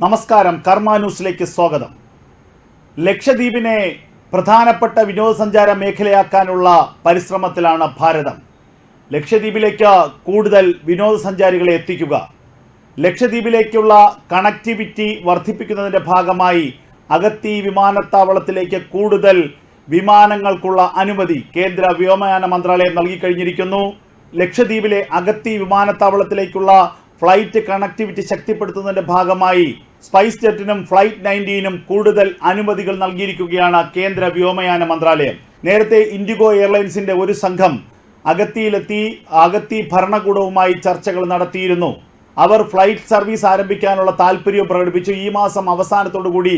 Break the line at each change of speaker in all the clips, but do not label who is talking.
നമസ്കാരം. കർമ്മ ന്യൂസിലേക്ക് സ്വാഗതം. ലക്ഷദ്വീപിനെ പ്രധാനപ്പെട്ട വിനോദസഞ്ചാര മേഖലയാക്കാനുള്ള പരിശ്രമത്തിലാണ് ഭാരതം. ലക്ഷദ്വീപിലേക്ക് കൂടുതൽ വിനോദസഞ്ചാരികളെ എത്തിക്കുക. ലക്ഷദ്വീപിലേക്കുള്ള കണക്ടിവിറ്റി വർദ്ധിപ്പിക്കുന്നതിന്റെ ഭാഗമായി അഗത്തി വിമാനത്താവളത്തിലേക്ക് കൂടുതൽ വിമാനങ്ങൾക്കുള്ള അനുമതി കേന്ദ്ര വ്യോമയാന മന്ത്രാലയം നൽകിക്കഴിഞ്ഞിരിക്കുന്നു ലക്ഷദ്വീപിലെ അഗത്തി വിമാനത്താവളത്തിലേക്കുള്ള ഫ്ലൈറ്റ് കണക്ടിവിറ്റി ശക്തിപ്പെടുത്തുന്നതിന്റെ ഭാഗമായി സ്പൈസ് ജെറ്റിനും ഫ്ലൈറ്റ് നയന്റീനും കൂടുതൽ അനുമതികൾ നൽകിയിരിക്കുകയാണ് കേന്ദ്ര വ്യോമയാന മന്ത്രാലയം. നേരത്തെ ഇൻഡിഗോ എയർലൈൻസിന്റെ ഒരു സംഘം അഗത്തിയിലെത്തി അഗത്തി ഭരണകൂടവുമായി ചർച്ചകൾ നടത്തിയിരുന്നു. അവർ ഫ്ലൈറ്റ് സർവീസ് ആരംഭിക്കാനുള്ള താല്പര്യവും പ്രകടിപ്പിച്ചു. ഈ മാസം അവസാനത്തോടുകൂടി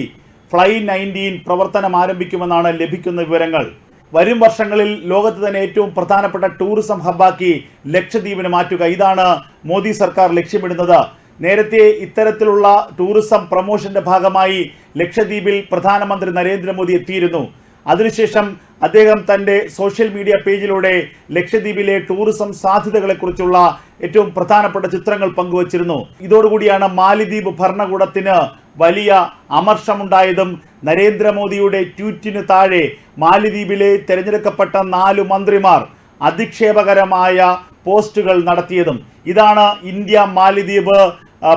ഫ്ലൈ നയന്റീൻ പ്രവർത്തനം ആരംഭിക്കുമെന്നാണ് ലഭിക്കുന്ന വിവരങ്ങൾ. വരും വർഷങ്ങളിൽ ലോകത്ത് തന്നെ ഏറ്റവും പ്രധാനപ്പെട്ട ടൂറിസം ഹബ്ബാക്കി ലക്ഷദ്വീപിന് മാറ്റുക. ഇതാണ് മോദി സർക്കാർ ലക്ഷ്യമിടുന്നത്. നേരത്തെ ഇത്തരത്തിലുള്ള ടൂറിസം പ്രൊമോഷന്റെ ഭാഗമായി ലക്ഷദ്വീപിൽ പ്രധാനമന്ത്രി നരേന്ദ്രമോദി എത്തിയിരുന്നു. അതിനുശേഷം അദ്ദേഹം തന്റെ സോഷ്യൽ മീഡിയ പേജിലൂടെ ലക്ഷദ്വീപിലെ ടൂറിസം സാധ്യതകളെക്കുറിച്ചുള്ള ഏറ്റവും പ്രധാനപ്പെട്ട ചിത്രങ്ങൾ പങ്കുവച്ചിരുന്നു. ഇതോടുകൂടിയാണ് മാലിദ്വീപ് ഭരണകൂടത്തിന് വലിയ അമർഷമുണ്ടായതും നരേന്ദ്രമോദിയുടെ ട്വീറ്റിന് താഴെ മാലിദ്വീപിലെ തിരഞ്ഞെടുക്കപ്പെട്ട നാലു മന്ത്രിമാർ അധിക്ഷേപകരമായ പോസ്റ്റുകൾ നടത്തിയതും. ഇതാണ് ഇന്ത്യ മാലിദ്വീപ്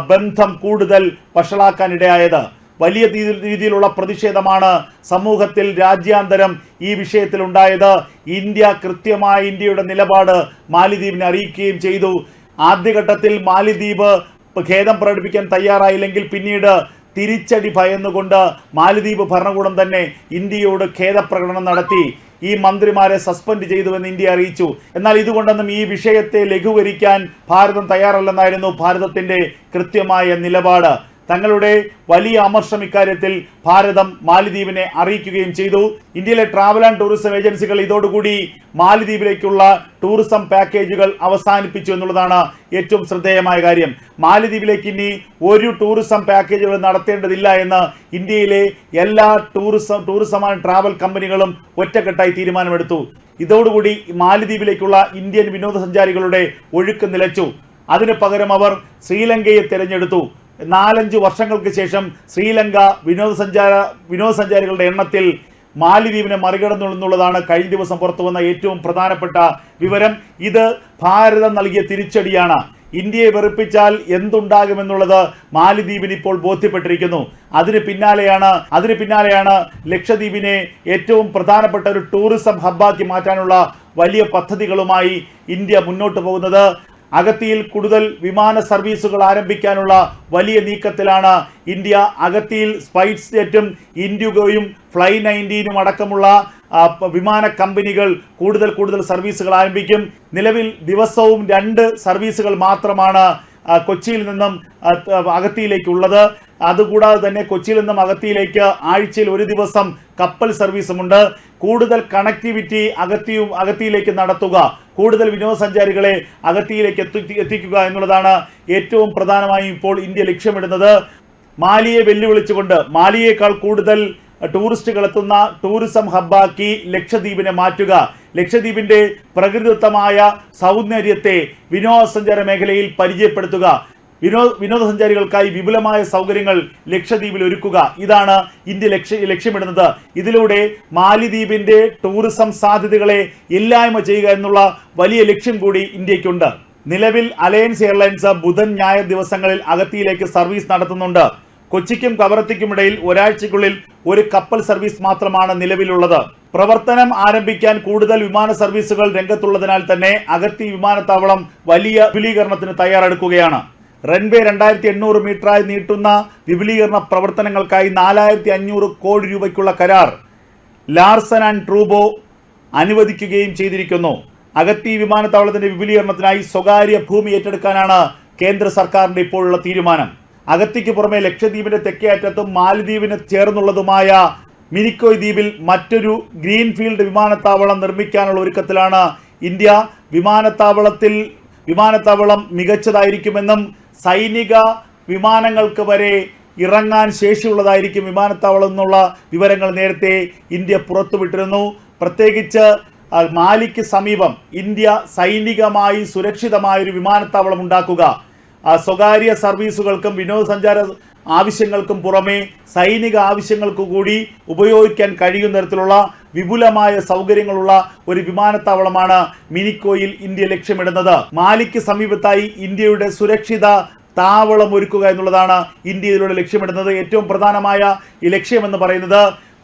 ബന്ധം കൂടുതൽ വഷളാക്കാനിടയായത്. വലിയ രീതിയിലുള്ള പ്രതിഷേധമാണ് സമൂഹത്തിൽ രാജ്യാന്തരം ഈ വിഷയത്തിൽ ഉണ്ടായത് ഇന്ത്യ കൃത്യമായ ഇന്ത്യയുടെ നിലപാട് മാലിദ്വീപിനെ അറിയിക്കുകയും ചെയ്തു. ആദ്യഘട്ടത്തിൽ മാലിദ്വീപ് ഖേദം പ്രകടിപ്പിക്കാൻ തയ്യാറായില്ലെങ്കിൽ പിന്നീട് തിരിച്ചടി ഭയന്നുകൊണ്ട് മാലിദ്വീപ് ഭരണകൂടം തന്നെ ഇന്ത്യയോട് ഖേദപ്രകടനം നടത്തി. ഈ മന്ത്രിമാരെ സസ്പെൻഡ് ചെയ്തുവെന്ന് ഇന്ത്യ അറിയിച്ചു. എന്നാൽ ഇതുകൊണ്ടൊന്നും ഈ വിഷയത്തെ ലഘൂകരിക്കാൻ ഭാരതം തയ്യാറല്ലെന്നായിരുന്നു ഭാരതത്തിന്റെ കൃത്യമായ നിലപാട്. തങ്ങളുടെ വലിയ അമർഷം ഇക്കാര്യത്തിൽ ഭാരതം മാലിദ്വീപിനെ അറിയിക്കുകയും ചെയ്തു. ഇന്ത്യയിലെ ട്രാവൽ ആൻഡ് ടൂറിസം ഏജൻസികൾ ഇതോടുകൂടി മാലിദ്വീപിലേക്കുള്ള ടൂറിസം പാക്കേജുകൾ അവസാനിപ്പിച്ചു എന്നുള്ളതാണ് ഏറ്റവും ശ്രദ്ധേയമായ കാര്യം. മാലിദ്വീപിലേക്ക് ഇനി ഒരു ടൂറിസം പാക്കേജുകൾ നടത്തേണ്ടതില്ല എന്ന് ഇന്ത്യയിലെ എല്ലാ ടൂറിസം ടൂറിസം ആൻഡ് ട്രാവൽ കമ്പനികളും ഒറ്റക്കെട്ടായി തീരുമാനമെടുത്തു. ഇതോടുകൂടി മാലിദ്വീപിലേക്കുള്ള ഇന്ത്യൻ വിനോദസഞ്ചാരികളുടെ ഒഴുക്ക് നിലച്ചു. അതിനു പകരം അവർ ശ്രീലങ്കയെ തിരഞ്ഞെടുത്തു. നാലഞ്ച് വർഷങ്ങൾക്ക് ശേഷം ശ്രീലങ്ക വിനോദസഞ്ചാര വിനോദസഞ്ചാരികളുടെ എണ്ണത്തിൽ മാലിദ്വീപിനെ മറികടന്നു എന്നുള്ളതാണ് കഴിഞ്ഞ ദിവസം പുറത്തു വന്ന ഏറ്റവും പ്രധാനപ്പെട്ട വിവരം. ഇത് ഭാരതം നൽകിയ തിരിച്ചടിയാണ്. ഇന്ത്യയെ വെറുപ്പിച്ചാൽ എന്തുണ്ടാകുമെന്നുള്ളത് മാലിദ്വീപിന് ഇപ്പോൾ ബോധ്യപ്പെട്ടിരിക്കുന്നു. അതിന് പിന്നാലെയാണ് അതിന് പിന്നാലെയാണ് ലക്ഷദ്വീപിനെ ഏറ്റവും പ്രധാനപ്പെട്ട ഒരു ടൂറിസം ഹബ്ബാക്കി മാറ്റാനുള്ള വലിയ പദ്ധതികളുമായി ഇന്ത്യ മുന്നോട്ട് പോകുന്നത്. അഗത്തിയിൽ കൂടുതൽ വിമാന സർവീസുകൾ ആരംഭിക്കാനുള്ള വലിയ നീക്കത്തിലാണ് ഇന്ത്യ. അഗത്തിയിൽ സ്പൈസ് ജെറ്റും ഇൻഡിഗോയും ഫ്ലൈ നയന്റീനും അടക്കമുള്ള വിമാന കമ്പനികൾ കൂടുതൽ കൂടുതൽ സർവീസുകൾ ആരംഭിക്കും. നിലവിൽ ദിവസവും രണ്ട് സർവീസുകൾ മാത്രമാണ് കൊച്ചിയിൽ നിന്നും അകത്തിയിലേക്കുള്ളത് അതുകൂടാതെ തന്നെ കൊച്ചിയിൽ നിന്നും അകത്തിയിലേക്ക് ആഴ്ചയിൽ ഒരു ദിവസം കപ്പൽ സർവീസുമുണ്ട്. കൂടുതൽ കണക്ടിവിറ്റി അഗത്തിയും അഗത്തിയിലേക്ക് നടത്തുക. കൂടുതൽ വിനോദസഞ്ചാരികളെ അഗത്തിയിലേക്ക് എത്തി എത്തിക്കുക എന്നുള്ളതാണ് ഏറ്റവും പ്രധാനമായും ഇപ്പോൾ ഇന്ത്യ ലക്ഷ്യമിടുന്നത്. മാലിയെ വെല്ലുവിളിച്ചുകൊണ്ട് മാലിയേക്കാൾ കൂടുതൽ ടൂറിസ്റ്റുകൾ എത്തുന്ന ടൂറിസം ഹബ്ബാക്കി ലക്ഷദ്വീപിനെ മാറ്റുക. ലക്ഷദ്വീപിന്റെ പ്രകൃതിദത്തമായ സൗന്ദര്യത്തെ വിനോദസഞ്ചാര മേഖലയിൽ പരിചയപ്പെടുത്തുക. വിനോദ വിനോദസഞ്ചാരികൾക്കായി വിപുലമായ സൗകര്യങ്ങൾ ലക്ഷദ്വീപിൽ ഒരുക്കുക. ഇതാണ് ഇന്ത്യ ലക്ഷ്യ ലക്ഷ്യമിടുന്നത്. ഇതിലൂടെ മാലിദ്വീപിന്റെ ടൂറിസം സാധ്യതകളെ ഇല്ലായ്മ ചെയ്യുക എന്നുള്ള വലിയ ലക്ഷ്യം കൂടി ഇന്ത്യക്കുണ്ട് നിലവിൽ അലയൻസ് എയർലൈൻസ് ബുധൻ ഞായർ ദിവസങ്ങളിൽ അകത്തിയിലേക്ക് സർവീസ് നടത്തുന്നുണ്ട്. കൊച്ചിക്കും കവറത്തിക്കുമിടയിൽ ഒരാഴ്ചയ്ക്കുള്ളിൽ ഒരു കപ്പൽ സർവീസ് മാത്രമാണ് നിലവിലുള്ളത്. പ്രവർത്തനം ആരംഭിക്കാൻ കൂടുതൽ വിമാന സർവീസുകൾ രംഗത്തുള്ളതിനാൽ തന്നെ അഗത്തി വിമാനത്താവളം വലിയ വിപുലീകരണത്തിന് തയ്യാറെടുക്കുകയാണ്. റൺവേ രണ്ടായിരത്തി എണ്ണൂറ് മീറ്ററായി നീട്ടുന്ന വിപുലീകരണ പ്രവർത്തനങ്ങൾക്കായി നാലായിരത്തി അഞ്ഞൂറ് കോടി രൂപയ്ക്കുള്ള കരാർ ലാർസൻ ആൻഡ് ട്രൂബോ അനുവദിക്കുകയും ചെയ്തിരിക്കുന്നു. അഗത്തി വിമാനത്താവളത്തിന്റെ വിപുലീകരണത്തിനായി സ്വകാര്യ ഭൂമി ഏറ്റെടുക്കാനാണ് കേന്ദ്ര സർക്കാരിന്റെ ഇപ്പോഴുള്ള തീരുമാനം. അഗത്തിക്ക് പുറമെ ലക്ഷദ്വീപിന്റെ തെക്കേ അറ്റത്തും മാലിദ്വീപിന് ചേർന്നുള്ളതുമായ മിനിക്കോയ് ദ്വീപിൽ മറ്റൊരു ഗ്രീൻഫീൽഡ് വിമാനത്താവളം നിർമ്മിക്കാനുള്ള ഒരുക്കത്തിലാണ് ഇന്ത്യ. വിമാനത്താവളത്തിൽ വിമാനത്താവളം മികച്ചതായിരിക്കുമെന്നും സൈനിക വിമാനങ്ങൾക്ക് വരെ ഇറങ്ങാൻ ശേഷിയുള്ളതായിരിക്കും വിമാനത്താവളം എന്നുള്ള വിവരങ്ങൾ നേരത്തെ ഇന്ത്യ പുറത്തുവിട്ടിരുന്നു. പ്രത്യേകിച്ച് മാലിക്ക് സമീപം ഇന്ത്യ സൈനികമായി സുരക്ഷിതമായ ഒരു വിമാനത്താവളം ഉണ്ടാക്കുക. സ്വകാര്യ സർവീസുകൾക്കും വിനോദസഞ്ചാര ആവശ്യങ്ങൾക്കും പുറമെ സൈനിക ആവശ്യങ്ങൾക്കു കൂടി ഉപയോഗിക്കാൻ കഴിയുന്ന തരത്തിലുള്ള വിപുലമായ സൗകര്യങ്ങളുള്ള ഒരു വിമാനത്താവളമാണ് മിനിക്കോയിൽ ഇന്ത്യ ലക്ഷ്യമിടുന്നത്. മാലിക്ക് സമീപത്തായി ഇന്ത്യയുടെ സുരക്ഷിത താവളം ഒരുക്കുക എന്നുള്ളതാണ് ഇന്ത്യ ഇതിലൂടെ ലക്ഷ്യമിടുന്നത്. ഏറ്റവും പ്രധാനമായ ഈ ലക്ഷ്യമെന്ന് പറയുന്നത്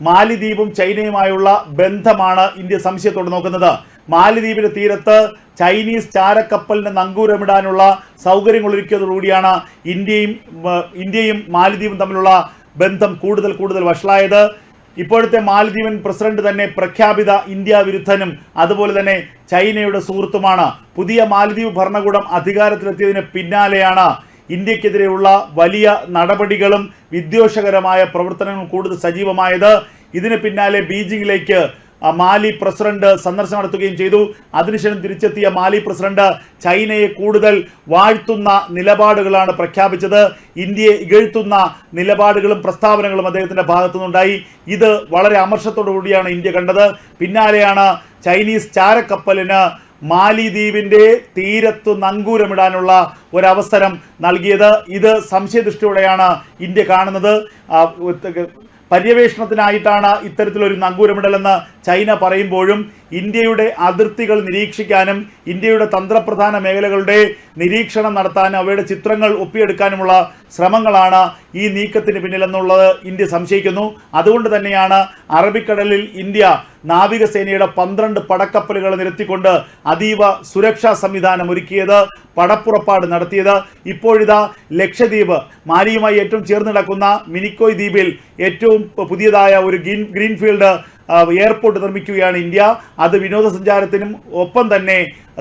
മാലിദ്വീപും ചൈനയുമായുള്ള ബന്ധമാണ് ഇന്ത്യ സംശയത്തോടെ നോക്കുന്നത്. മാലിദ്വീപിന്റെ തീരത്ത് ചൈനീസ് ചാരക്കപ്പലിന് നങ്കൂരമിടാനുള്ള സൗകര്യങ്ങൾ ഒരുക്കിയതോടുകൂടിയാണ് ഇന്ത്യയും ഇന്ത്യയും മാലിദ്വീപും തമ്മിലുള്ള ബന്ധം കൂടുതൽ കൂടുതൽ വഷളായത്. ഇപ്പോഴത്തെ മാലദ്വീപൻ പ്രസിഡന്റ് തന്നെ പ്രഖ്യാപിത ഇന്ത്യ വിരുദ്ധനും അതുപോലെ തന്നെ ചൈനയുടെ സുഹൃത്തുമാണ്. പുതിയ മാലദ്വീപ് ഭരണകൂടം അധികാരത്തിലെത്തിയതിന് പിന്നാലെയാണ് ഇന്ത്യക്കെതിരെയുള്ള വലിയ നടപടികളും വിദ്വേഷകരമായ പ്രവർത്തനങ്ങളും കൂടുതൽ സജീവമായത്. ഇതിന് പിന്നാലെ ബീജിംഗിലേക്ക് മാലി പ്രസിഡന്റ് സന്ദർശനം നടത്തുകയും ചെയ്തു. അതിനുശേഷം തിരിച്ചെത്തിയ മാലി പ്രസിഡന്റ് ചൈനയെ കൂടുതൽ വാഴ്ത്തുന്ന നിലപാടുകളാണ് പ്രഖ്യാപിച്ചത്. ഇന്ത്യയെ ഇകഴ്ത്തുന്ന നിലപാടുകളും പ്രസ്താവനകളും അദ്ദേഹത്തിന്റെ ഭാഗത്തുനിന്നുണ്ടായി. ഇത് വളരെ അമർഷത്തോടു കൂടിയാണ് ഇന്ത്യ കണ്ടത്. പിന്നാലെയാണ് ചൈനീസ് ചാരക്കപ്പലിന് മാലിദ്വീപിന്റെ തീരത്തു നങ്കൂരമിടാനുള്ള ഒരവസരം നൽകിയത്. ഇത് സംശയദൃഷ്ടിയോടെയാണ് ഇന്ത്യ കാണുന്നത്. പര്യവേഷണത്തിനായിട്ടാണ് ഇത്തരത്തിലൊരു നങ്കൂരമിടലെന്ന് ചൈന പറയുമ്പോഴും ഇന്ത്യയുടെ അതിർത്തികൾ നിരീക്ഷിക്കാനും ഇന്ത്യയുടെ തന്ത്രപ്രധാന മേഖലകളുടെ നിരീക്ഷണം നടത്താനും അവയുടെ ചിത്രങ്ങൾ ഒപ്പിയെടുക്കാനുമുള്ള ശ്രമങ്ങളാണ് ഈ നീക്കത്തിന് പിന്നിലെന്നുള്ളത് ഇന്ത്യ സംശയിക്കുന്നു. അതുകൊണ്ട് തന്നെയാണ് അറബിക്കടലിൽ ഇന്ത്യ നാവികസേനയുടെ പന്ത്രണ്ട് പടക്കപ്പലുകൾ നിരത്തിക്കൊണ്ട് അതീവ സുരക്ഷാ സംവിധാനം ഒരുക്കിയത് പടപ്പുറപ്പാട് നടത്തിയത്. ഇപ്പോഴിതാ ലക്ഷദ്വീപ് മാലിയുമായി ഏറ്റവും ചേർന്ന് കിടക്കുന്ന മിനിക്കോയ് ദ്വീപിൽ ഏറ്റവും പുതിയതായ ഒരു ഗ്രീൻ ഗ്രീൻഫീൽഡ് എയർപോർട്ട് നിർമ്മിക്കുകയാണ് ഇന്ത്യ. അത് വിനോദസഞ്ചാരത്തിനും ഒപ്പം തന്നെ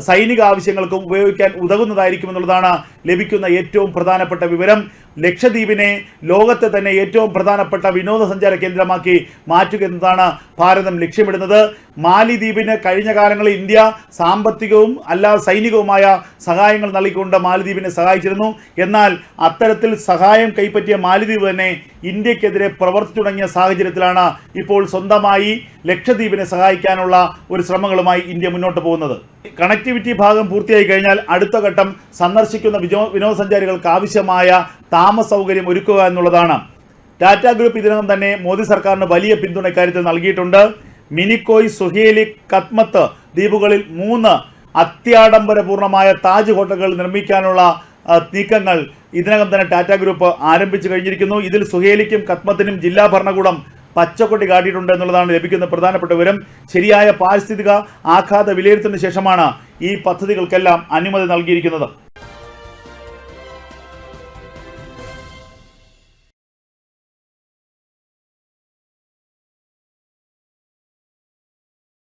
സൈനിക ആവശ്യങ്ങൾക്കും ഉപയോഗിക്കാൻ ഉതകുന്നതായിരിക്കും എന്നുള്ളതാണ് ലഭിക്കുന്ന ഏറ്റവും പ്രധാനപ്പെട്ട വിവരം. ലക്ഷദ്വീപിനെ ലോകത്തെ തന്നെ ഏറ്റവും പ്രധാനപ്പെട്ട വിനോദസഞ്ചാര കേന്ദ്രമാക്കി മാറ്റുക എന്നതാണ് ഭാരതം ലക്ഷ്യമിടുന്നത്. മാലിദ്വീപിന് കഴിഞ്ഞ കാലങ്ങളിൽ ഇന്ത്യ സാമ്പത്തികവും അല്ലാതെ സൈനികവുമായ സഹായങ്ങൾ നൽകിക്കൊണ്ട് മാലിദ്വീപിനെ സഹായിച്ചിരുന്നു. എന്നാൽ അത്തരത്തിൽ സഹായം കൈപ്പറ്റിയ മാലിദ്വീപ് തന്നെ ഇന്ത്യക്കെതിരെ പ്രവർത്തി തുടങ്ങിയ സാഹചര്യത്തിലാണ് ഇപ്പോൾ സ്വന്തമായി ലക്ഷദ്വീപിനെ സഹായിക്കാനുള്ള ഒരു ശ്രമങ്ങളുമായി ഇന്ത്യ മുന്നോട്ട് പോകുന്നത്. കണക്ടിവിറ്റി ഭാഗം പൂർത്തിയായി കഴിഞ്ഞാൽ അടുത്ത ഘട്ടം സന്ദർശിക്കുന്ന വിനോദസഞ്ചാരികൾക്ക് ആവശ്യമായ താമസ സൗകര്യം ഒരുക്കുക എന്നുള്ളതാണ്. ടാറ്റ ഗ്രൂപ്പ് ഇതിനകം തന്നെ മോദി സർക്കാരിന് വലിയ പിന്തുണ ഇക്കാര്യത്തിൽ നൽകിയിട്ടുണ്ട്. മിനിക്കോയ് സുഹേലി കത്മത്ത് ദ്വീപുകളിൽ മൂന്ന് അത്യാഡംബരപൂർണമായ താജ് ഹോട്ടലുകൾ നിർമ്മിക്കാനുള്ള നീക്കങ്ങൾ ഇതിനകം തന്നെ ടാറ്റ ഗ്രൂപ്പ് ആരംഭിച്ചു കഴിഞ്ഞിരിക്കുന്നു. ഇതിൽ സുഹേലിക്കും കത്മത്തിനും ജില്ലാ ഭരണകൂടം പച്ചക്കൊട്ടി കാട്ടിയിട്ടുണ്ട് എന്നുള്ളതാണ് ലഭിക്കുന്ന പ്രധാനപ്പെട്ട വിവരം. ശരിയായ പാരിസ്ഥിതിക ആഘാത വിലയിരുത്തുന്ന ശേഷമാണ് ഈ പദ്ധതികൾക്കെല്ലാം അനുമതി നൽകിയിരിക്കുന്നത്.